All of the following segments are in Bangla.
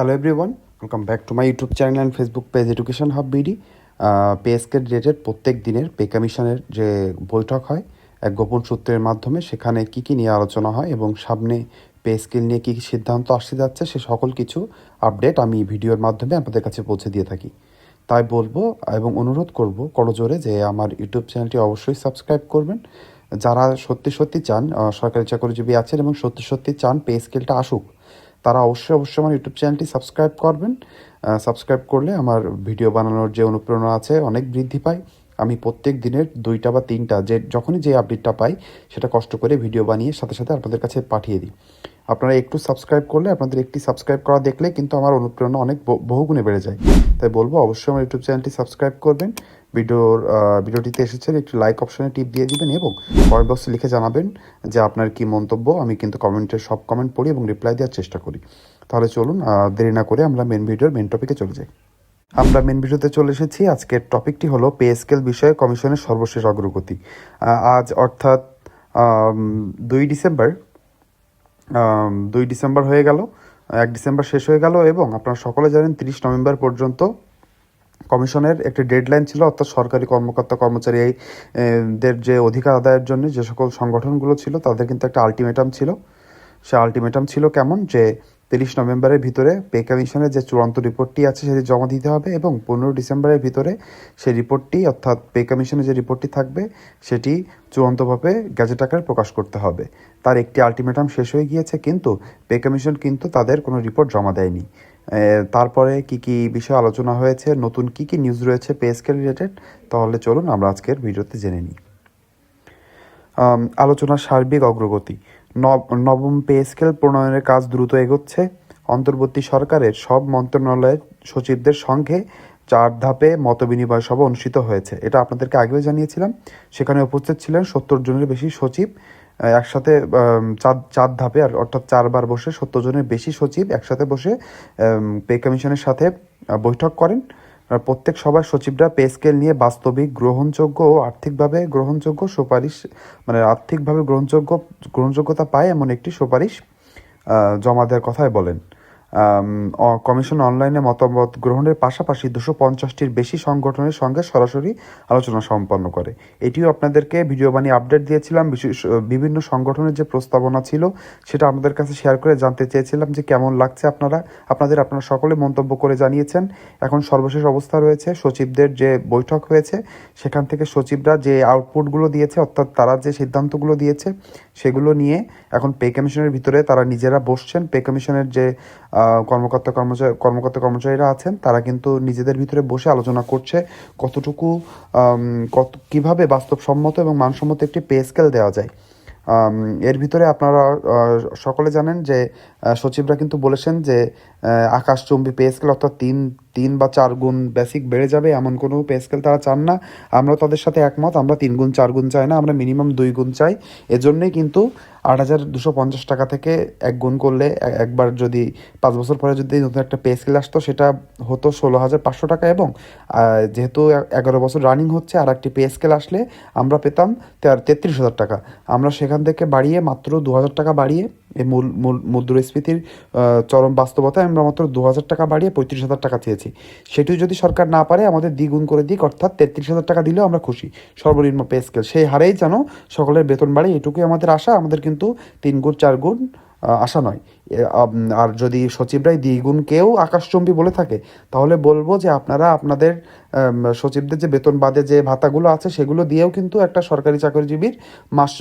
Hello everyone welcome back to my YouTube channel and Facebook page Education Hub BD পেএসকে related প্রত্যেক দিনের পে কমিশনের যে বৈঠক হয়, এক গোপন সূত্রের মাধ্যমে সেখানে কি কি নিয়ে আলোচনা হয় এবং সামনে পে স্কেল নিয়ে কী কী সিদ্ধান্ত আসতে যাচ্ছে, সে সকল কিছু আপডেট আমি ভিডিওর মাধ্যমে আপনাদের কাছে পৌঁছে দিয়ে থাকি। তাই বলব এবং অনুরোধ করব করজোরে যে আমার ইউটিউব চ্যানেলটি অবশ্যই সাবস্ক্রাইব করবেন। যারা সত্যি সত্যি চান সরকারি চাকরিজীবী আছেন এবং সত্যি সত্যি চান পে স্কেলটা আসুক তারা অবশ্যই অবশ্যই আমার ইউটিউব চ্যানেলটি সাবস্ক্রাইব করবেন। সাবস্ক্রাইব করলে আমার ভিডিও বানানোর যে অনুপ্রেরণা আছে অনেক বৃদ্ধি পায়। আমি প্রত্যেক দিনের দুইটা বা তিনটা, যে, যখনই যে আপডেটটা পাই, সেটা কষ্ট করে ভিডিও বানিয়ে সাথে সাথে আপনাদের কাছে পাঠিয়ে দিই। আপনারা একটু সাবস্ক্রাইব করলে আপনাদের একটি সাবস্ক্রাইব করা দেখলে কিন্তু আমার অনুপ্রেরণা অনেক বহুগুণে বেড়ে যায়। তাই বলব অবশ্যই আমার ইউটিউব চ্যানেলটি সাবস্ক্রাইব করবেন। ভিডিওর ভিডিওটিতে এসেছেন একটি লাইক অপশনে টিপ দিয়ে দিবেন এবং কমেন্ট বক্সে লিখে জানাবেন যে আপনার কি মন্তব্য। আমি কিন্তু কমেন্টের সব কমেন্ট পড়ি এবং রিপ্লাই দেওয়ার চেষ্টা করি। তাহলে চলুন দেরি না করে আমরা মেন ভিডিওর মেন টপিকে চলে যাই। আমরা মেন ভিডিওতে চলে এসেছি। আজকের টপিকটি হলো পে স্কেল বিষয়ে কমিশনের সর্বশেষ অগ্রগতি। আজ অর্থাৎ দুই ডিসেম্বর দুই ডিসেম্বর হয়ে গেল। এক ডিসেম্বর শেষ হয়ে গেল এবং আপনারা সকলে জানেন তিরিশ নভেম্বর পর্যন্ত কমিশনের একটি ডেডলাইন ছিল অর্থাৎ সরকারি কর্মকর্তা কর্মচারী এই, দের যে অধিকার আদায়ের জন্য যে সকল সংগঠনগুলো ছিল তাদের কিন্তু একটা আলটিমেটাম ছিল। সে আলটিমেটাম ছিল কেমন? যে তিরিশ নভেম্বরের ভিতরে পে কমিশনের যে চূড়ান্ত রিপোর্টটি আছে সেটি জমা দিতে হবে এবং পনেরো ডিসেম্বরের ভিতরে সেই রিপোর্টটি, অর্থাৎ পে কমিশনের যে রিপোর্টটি থাকবে, সেটি চূড়ান্তভাবে গ্যাজেট আকারে প্রকাশ করতে হবে। তার একটি আলটিমেটাম শেষ হয়ে গিয়েছে, কিন্তু পে কমিশন কিন্তু তাদের কোনো রিপোর্ট জমা দেয়নি। তারপরে কি কি বিষয় আলোচনা হয়েছে, নতুন কি কি নিউজ রয়েছে পে স্কেল রিলেটেড তাহলে চলুন আমরা আজকের ভিডিওতে জেনে নিই। আলোচনার সার্বিক অগ্রগতি। নবম পে স্কেল প্রণয়নের কাজ দ্রুত এগোচ্ছে। অন্তর্বর্তী সরকারের সব মন্ত্রণালয়ের সচিবদের সঙ্গে চার ধাপে মতবিনিময় সভা অনুষ্ঠিত হয়েছে। এটা আপনাদেরকে আগেও জানিয়েছিলাম। সেখানে উপস্থিত ছিলেন সত্তর জনের বেশি সচিব একসাথে চার চার ধাপে আর অর্থাৎ চারবার বসে সত্তর জনের বেশি সচিব একসাথে বসে পে কমিশনের সাথে বৈঠক করেন। প্রত্যেক সভায় সচিবরা পে স্কেল নিয়ে বাস্তবিক, গ্রহণযোগ্য ও আর্থিকভাবে গ্রহণযোগ্য সুপারিশ মানে আর্থিকভাবে গ্রহণযোগ্য, গ্রহণযোগ্যতা পায় এমন একটি সুপারিশ জমা দেওয়ার কথাই বলেন। কমিশন অনলাইনে মতামত গ্রহণের পাশাপাশি দুশো পঞ্চাশটির বেশি সংগঠনের সঙ্গে সরাসরি আলোচনা সম্পন্ন করে। এটিও আপনাদেরকে ভিডিও বানিয়ে আপডেট দিয়েছিলাম, বিশেষ বিভিন্ন সংগঠনের যে প্রস্তাবনা ছিল, সেটা আপনাদের কাছে শেয়ার করে জানতে চেয়েছিলাম যে কেমন লাগছে আপনারা, আপনাদের আপনারা সকলে মন্তব্য করে জানিয়েছেন। এখন সর্বশেষ অবস্থা রয়েছে, সচিবদের যে বৈঠক হয়েছে, সেখান থেকে সচিবরা যে আউটপুটগুলো দিয়েছে, অর্থাৎ তারা যে সিদ্ধান্তগুলো দিয়েছে, সেগুলো নিয়ে এখন পে কমিশনের ভিতরে তারা নিজেরা বসছেন। পে কমিশনের যে কর্মকর্তা কর্মচারী কর্মকর্তা কর্মচারীরা আছেন, তারা কিন্তু নিজেদের ভিতরে বসে আলোচনা করছে কতটুকু কত, কীভাবে বাস্তবসম্মত এবং মানসম্মত একটি পে স্কেল দেওয়া যায়। এর ভিতরে আপনারা সকলে জানেন যে সচিবরা কিন্তু বলেছেন যে আকাশচুম্বী পে স্কেল অর্থাৎ তিন তিন বা চার গুণ বেসিক বেড়ে যাবে, এমন কোনো পে স্কেল তারা চান না। আমরা তাদের সাথে একমত, আমরা তিন গুণ, চার গুণ চাই না, আমরা মিনিমাম দুই গুণ চাই। এজন্যই কিন্তু আট হাজার দুশো পঞ্চাশ টাকা থেকে এক গুণ করলে একবার যদি পাঁচ বছর পরে যদি নতুন একটা পে স্কেল আসতো, সেটা হতো ষোলো হাজার পাঁচশো টাকা এবং যেহেতু এগারো বছর রানিং হচ্ছে, আর একটি পে স্কেল আসলে আমরা পেতাম তের- তেত্রিশ হাজার টাকা। আমরা সেখান থেকে বাড়িয়ে মাত্র দু হাজার টাকা বাড়িয়ে এই মূল মূল, মুদ্রাস্ফীতির চরম বাস্তবতায় আমরা মাত্র দু হাজার টাকা বাড়িয়ে পঁয়ত্রিশ হাজার টাকা চেয়েছি। সেটিও যদি সরকার না পারে, আমাদের দ্বিগুণ করে দিক, অর্থাৎ তেত্রিশ হাজার টাকা দিলেও আমরা খুশি। সর্বনিম্ন পে স্কেল সেই হারেই যেন সকলের বেতন বাড়ে, এটুকুই আমাদের আশা। আমাদের কিন্তু তিন গুণ, চার গুণ আশা নয়। আর যদি সচিবরাই দ্বিগুণকেও আকাশচম্বী বলে থাকে, তাহলে বলব যে আপনারা আপনাদের সচিবদের যে বেতন বাদে যে ভাতাগুলো আছে, সেগুলো দিয়েও কিন্তু একটা সরকারি চাকরিজীবীর মাস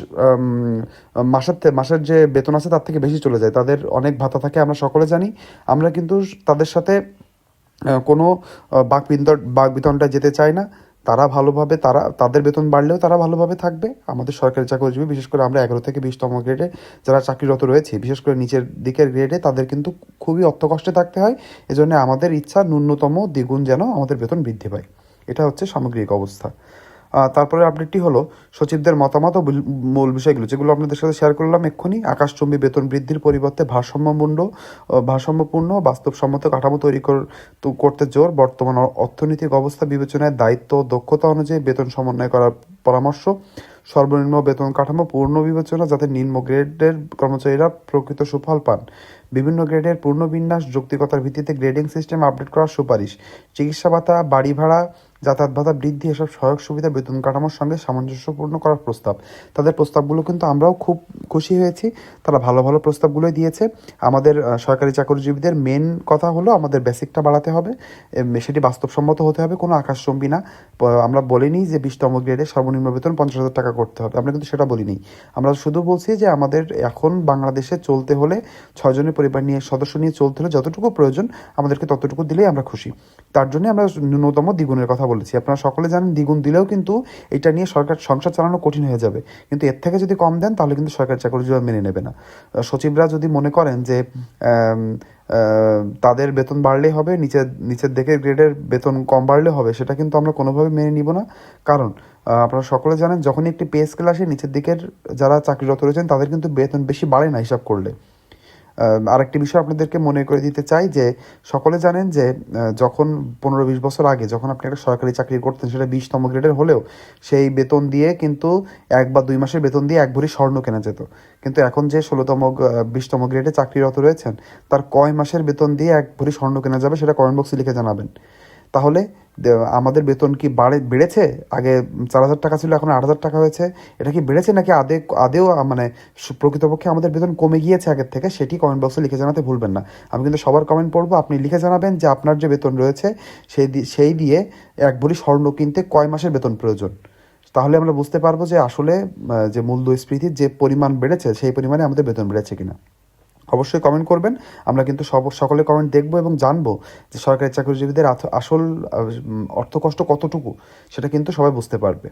মাসের মাসের যে বেতন আছে তার থেকে বেশি চলে যায়। তাদের অনেক ভাতা থাকে, আমরা সকলে জানি। আমরা কিন্তু তাদের সাথে কোনো বাক বাক বিতনটা যেতে চাই না। তারা ভালোভাবে, তারা, তাদের বেতন বাড়লেও তারা ভালোভাবে থাকবে। আমাদের সরকারি চাকরিজীবী, বিশেষ করে আমরা এগারো থেকে বিশতম গ্রেডে যারা চাকরিরত রয়েছে, বিশেষ করে নিচের দিকের গ্রেডে তাদের কিন্তু খুবই অর্থকষ্টে থাকতে হয়। এজন্য আমাদের ইচ্ছা ন্যূনতম দ্বিগুণ যেন আমাদের বেতন বৃদ্ধি পায়। এটা হচ্ছে সামগ্রিক অবস্থা। তারপরে আপডেটটি হলো সচিবদের মতামত ও মূল বিষয়গুলো, যেগুলো আপনাদের সাথে শেয়ার করলাম এক্ষুনি। আকাশচুম্বী বেতন বৃদ্ধির পরিবর্তে ভারসাম্যপূর্ণ ভারসাম্যপূর্ণ বাস্তবসম্মত কাঠামো তৈরি কর- করতে জোর। বর্তমান অর্থনৈতিক অবস্থা বিবেচনায় দায়িত্ব ও দক্ষতা অনুযায়ী বেতন সমন্বয় করার পরামর্শ। সর্বনিম্ন বেতন কাঠামো পূর্ণ বিবেচনা যাতে নিম্ন গ্রেডের কর্মচারীরা প্রকৃত সুফল পান। বিভিন্ন গ্রেডের পূর্ণবিন্যাস যৌক্তিকতার ভিত্তিতে গ্রেডিং সিস্টেম আপডেট করার সুপারিশ। চিকিৎসা ভাতা, বাড়ি ভাড়া যাতায়াত ভাতা বৃদ্ধি, এসব সহায়ক সুবিধা, বেতন কাঠামোর সঙ্গে সামঞ্জস্যপূর্ণ করার প্রস্তাব। তাদের প্রস্তাবগুলো কিন্তু আমরাও খুব খুশি হয়েছি। তারা ভালো ভালো প্রস্তাবগুলোই দিয়েছে। আমাদের সরকারি চাকরিজীবীদের মেন কথা হলো আমাদের বেসিকটা বাড়াতে হবে। সেটি বাস্তবসম্মত হতে হবে, কোনো আকাশচম্বী না। আমরা বলিনি যে বিশতম গ্রেডে সর্বনিম্ন বেতন পঞ্চাশ হাজার টাকা করতে হবে। আমরা কিন্তু সেটা বলিনি। আমরা শুধু বলছি যে আমাদের এখন বাংলাদেশে চলতে হলে, ছয়জনের পরিবার নিয়ে, সদস্য নিয়ে চলতে হলে যতটুকু প্রয়োজন, আমাদেরকে ততটুকু দিলেই আমরা খুশি। তার জন্য আমরা ন্যূনতম দ্বিগুণের কথা বলেছি। আপনারা সকলে জানেন, দ্বিগুণ দিলেও কিন্তু এটা নিয়ে সরকার সংসার চালানো কঠিন হয়ে যাবে। কিন্তু এর থেকে যদি কম দেন, তাহলে কিন্তু সরকারি চাকরিজীবী মেনে নেবে না। সচিবরা যদি মনে করেন যে তাদের বেতন বাড়লেই হবে, নিচের নিচের দিকের গ্রেডের বেতন কম বাড়লে হবে, সেটা কিন্তু আমরা কোনোভাবে মেনে নিব না। কারণ আপনারা সকলে জানেন, যখনই একটি পে স্কেল আসে, নিচের দিকের যারা চাকরিরত রয়েছেন, তাদের কিন্তু বেতন বেশি বাড়ে না হিসাব করলে। আরেকটি বিষয় আপনাদেরকে মনে করে দিতে চাই যে সকলে জানেন যে যখন পনেরো বিশ বছর আগে যখন আপনি একটা সরকারি চাকরি করতেন, সেটা বিশতম গ্রেডের হলেও সেই বেতন দিয়ে কিন্তু এক বা দুই মাসের বেতন দিয়ে এক ভরি স্বর্ণ কেনা যেত। কিন্তু এখন যে ষোলোতম বিশতম গ্রেডে চাকরিরত রয়েছেন, তার কয় মাসের বেতন দিয়ে এক ভরি স্বর্ণ কেনা যাবে সেটা কমেন্ট বক্সে লিখে জানাবেন। তাহলে আমাদের বেতন কি বাড়ে, বেড়েছে? আগে চার হাজার টাকা ছিল, এখন আট হাজার টাকা হয়েছে। এটা কি বেড়েছে নাকি আদে, আদেও মানে প্রকৃতপক্ষে আমাদের বেতন কমে গিয়েছে আগের থেকে, সেটি কমেন্ট বক্সে লিখে জানাতে ভুলবেন না। আমি কিন্তু সবার কমেন্ট পড়ব, আপনি লিখে জানাবেন যে আপনার যে বেতন রয়েছে, সেই সেই দিয়ে এক ভরি স্বর্ণ কিনতে কয় মাসের বেতন প্রয়োজন? তাহলে আমরা বুঝতে পারব যে আসলে যে মূল্যস্ফীতির যে পরিমাণ বেড়েছে, সেই পরিমাণে আমাদের বেতন বেড়েছে কিনা। অবশ্যই কমেন্ট করবেন। আমরা কিন্তু সব সকলে কমেন্ট দেখব এবং জানব যে সরকারি চাকরিজীবীদের আসল অর্থকষ্ট কতটুকু, সেটা কিন্তু সবাই বুঝতে পারবে।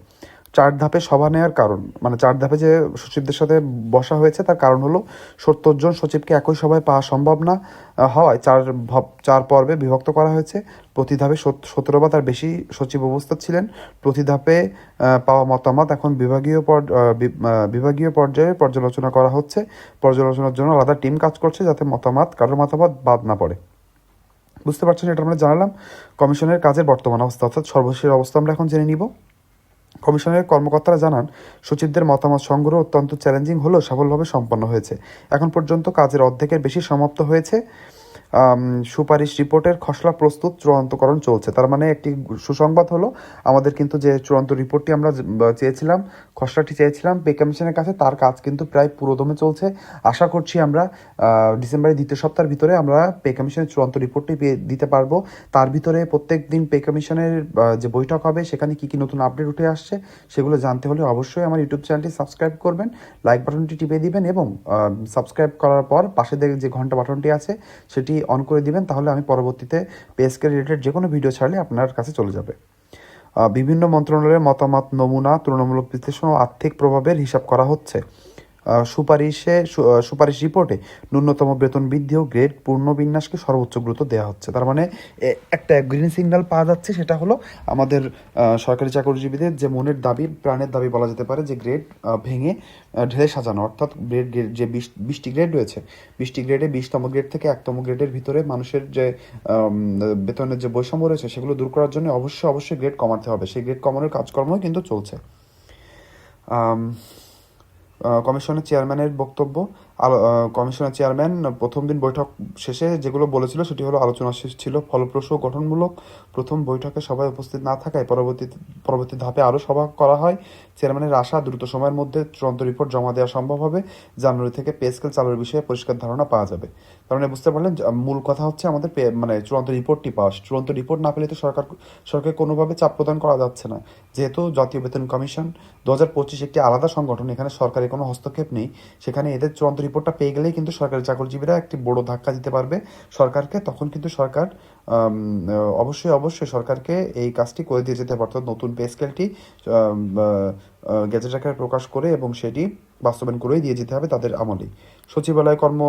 চার ধাপে সভা নেওয়ার কারণ। মানে চার ধাপে যে সচিবদের সাথে বসা হয়েছে, তার কারণ হলো সত্তর জন সচিবকে একই সভায় পাওয়া সম্ভব না হওয়ায় চার চার পর্বে বিভক্ত করা হয়েছে। প্রতি ধাপে সতেরো বা তার বেশি সচিব উপস্থিত ছিলেন। প্রতি ধাপে পাওয়া মতামত এখন বিভাগীয় বিভাগীয় পর্যায়ে পর্যালোচনা করা হচ্ছে। পর্যালোচনার জন্য আলাদা টিম কাজ করছে যাতে মতামত, কারোর মতামত বাদ না পড়ে। বুঝতে পারছেন, এটা আমরা জানালাম। কমিশনের কাজের বর্তমান অবস্থা, অর্থাৎ সর্বশেষ অবস্থা আমরা এখন জেনে নিব। কমিশনের কর্মকর্তারা জানান, সচিবদের মতামত সংগ্রহ অত্যন্ত চ্যালেঞ্জিং হলেও সফলভাবে সম্পন্ন হয়েছে। এখন পর্যন্ত কাজের অর্ধেকের বেশি সমাপ্ত হয়েছে। সুপারিশ রিপোর্টের খসড়া প্রস্তুত চূড়ান্তকরণ চলছে। তার মানে একটি সুসংবাদ হলো, আমাদের কিন্তু যে চূড়ান্ত রিপোর্টটি আমরা চেয়েছিলাম, খসড়াটি চেয়েছিলাম, পে কমিশনের কাছে, তার কাজ কিন্তু প্রায় পুরোদমে চলছে। আশা করছি আমরা ডিসেম্বরের দ্বিতীয় সপ্তাহের ভিতরে আমরা পে কমিশনের চূড়ান্ত রিপোর্টটি দিতে পারব। তার ভিতরে প্রত্যেক দিন পে কমিশনের যে বৈঠক হবে, সেখানে কি কি নতুন আপডেট উঠে আসছে, সেগুলো জানতে হলে অবশ্যই আমার ইউটিউব চ্যানেলটি সাবস্ক্রাইব করবেন, লাইক বাটনটি টিপে দিবেন এবং সাবস্ক্রাইব করার পর পাশে যে ঘণ্টা বাটনটি আছে, সেটি অন করে দিবেন, তাহলে আমি পরবর্তীতে পেজকে রিলেটেড যে কোনো ভিডিও ছাড়লে আপনার কাছে চলে যাবে। বিভিন্ন মন্ত্রণালয়ের মতামত, নমুনা, তুলনামূলক বিশ্লেষণ ও আর্থিক প্রভাবের হিসাব করা হচ্ছে। সুপারিশে সুপারিশ রিপোর্টে ন্যূনতম বেতন বৃদ্ধি ও গ্রেড পূর্ণবিন্যাসকে সর্বোচ্চ গুরুত্ব দেওয়া হচ্ছে। তার মানে একটা গ্রিন সিগন্যাল পাওয়া যাচ্ছে, সেটা হলো আমাদের সরকারি চাকরিজীবীদের যে মনের দাবি, প্রাণের দাবি বলা যেতে পারে, যে গ্রেড ভেঙে ঢেলে সাজানো। অর্থাৎ গ্রেড গ্রেড যে বিশ, বিশটি গ্রেড রয়েছে, বিশটি গ্রেডে বিশতম গ্রেড থেকে একতম গ্রেডের ভিতরে মানুষের যে বেতনের যে বৈষম্য রয়েছে, সেগুলো দূর করার জন্য অবশ্যই অবশ্যই গ্রেড কমাতে হবে। সেই গ্রেড কমানোর কাজকর্মই কিন্তু চলছে। কমিশনের চেয়ারম্যানের বক্তব্য। কমিশনের চেয়ারম্যান, প্রথম দিন বৈঠক শেষে যেগুলো বলেছিল সেটি হলো আলোচনা শেষ ছিল। ফলপ্রসূ গঠনমূলক প্রথম বৈঠকে সবাই উপস্থিত না থাকায় পরবর্তী পরবর্তী ধাপে আরও সভা করা হয়। চেয়ারম্যানের আশা, দ্রুত সময়ের মধ্যে চূড়ান্ত রিপোর্ট জমা দেওয়া সম্ভব হবে। জানুয়ারি থেকে পে স্কেল চালুর বিষয়ে পরিষ্কার ধারণা পাওয়া যাবে। তার মানে বুঝতে পারলেন মূল কথা হচ্ছে আমাদের মানে চূড়ান্ত রিপোর্টটি পাওয়া। চূড়ান্ত রিপোর্ট না পেলে তো সরকার সরকার কোনোভাবে চাপ প্রদান করা যাচ্ছে না। যেহেতু জাতীয় বেতন কমিশন দু হাজার পঁচিশ একটি আলাদা সংগঠন, এখানে সরকারি কোনো হস্তক্ষেপ নেই। সেখানে এদের চূড়ান্ত রিপোর্টটা পেয়ে গেলেই কিন্তু সরকারি চাকরিজীবীরা একটি বড় ধাক্কা দিতে পারবে। সরকারকে তখন কিন্তু সরকার অবশ্যই অবশ্যই সরকারকে এই কাজটি করে দিয়ে যেতে পারত নতুন পে স্কেলটি গেজেট আকারে প্রকাশ করে এবং সেটি বাস্তবায়ন করেই দিয়ে যেতে হবে তাদের আমলে। সচিবালয় কর্ম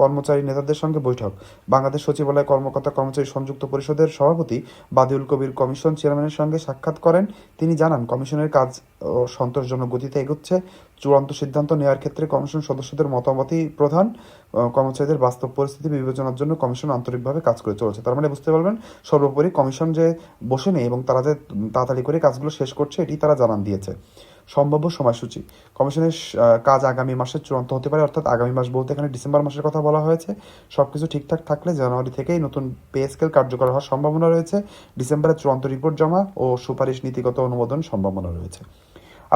কর্মচারী নেতাদের সঙ্গে বৈঠক। বাংলাদেশ সচিবালয় কর্মকর্তা কর্মচারী সংযুক্ত পরিষদের সভাপতি বাদিউল কবির কমিশন চেয়ারম্যানের সঙ্গে সাক্ষাৎ করেন। তিনি জানান, কমিশনের কাজ সন্তোষজনক গতিতে এগোচ্ছে। চূড়ান্ত সিদ্ধান্ত নেওয়ার ক্ষেত্রে কমিশন সদস্যদের মতামতই প্রধান। কর্মচারীদের বাস্তব পরিস্থিতি বিবেচনার জন্য কমিশন আন্তরিকভাবে কাজ করে চলেছে। তার মানে বুঝতে পারবেন, সর্বোপরি কমিশন যে বসে নেই এবং তারা যে তাড়াতাড়ি করে কাজগুলো শেষ করছে, এটি তারা জানান দিয়েছে। সম্ভাব্য সময়সূচি। কমিশনের কাজ আগামী মাসে চূড়ান্ত হতে পারে, অর্থাৎ আগামী মাস বলতে এখানে ডিসেম্বর মাসের কথা বলা হয়েছে। সব কিছু ঠিকঠাক থাকলে জানুয়ারি থেকেই নতুন পে স্কেল কার্যকর হওয়ার সম্ভাবনা রয়েছে। ডিসেম্বরে চূড়ান্ত রিপোর্ট জমা ও সুপারিশ নীতিগত অনুমোদন সম্ভাবনা রয়েছে।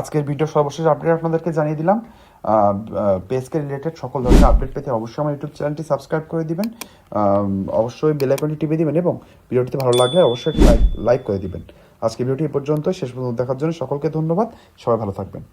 আজকের ভিডিও সর্বশেষ আপডেট আপনাদেরকে জানিয়ে দিলাম। পেজকে রিলেটেড সকল ধরনের আপডেট পেতে অবশ্যই আমার ইউটিউব চ্যানেলটি সাবস্ক্রাইব করে দিবেন। অবশ্যই বেল আইকনটি টিপে দিবেন এবং ভিডিওটি ভালো লাগলে অবশ্যই একটি লাইক লাইক করে দিবেন। আজকে ভিডিওটি পর্যন্ত শেষ পর্যন্ত দেখার জন্য সকলকে ধন্যবাদ। সবাই ভালো থাকবেন।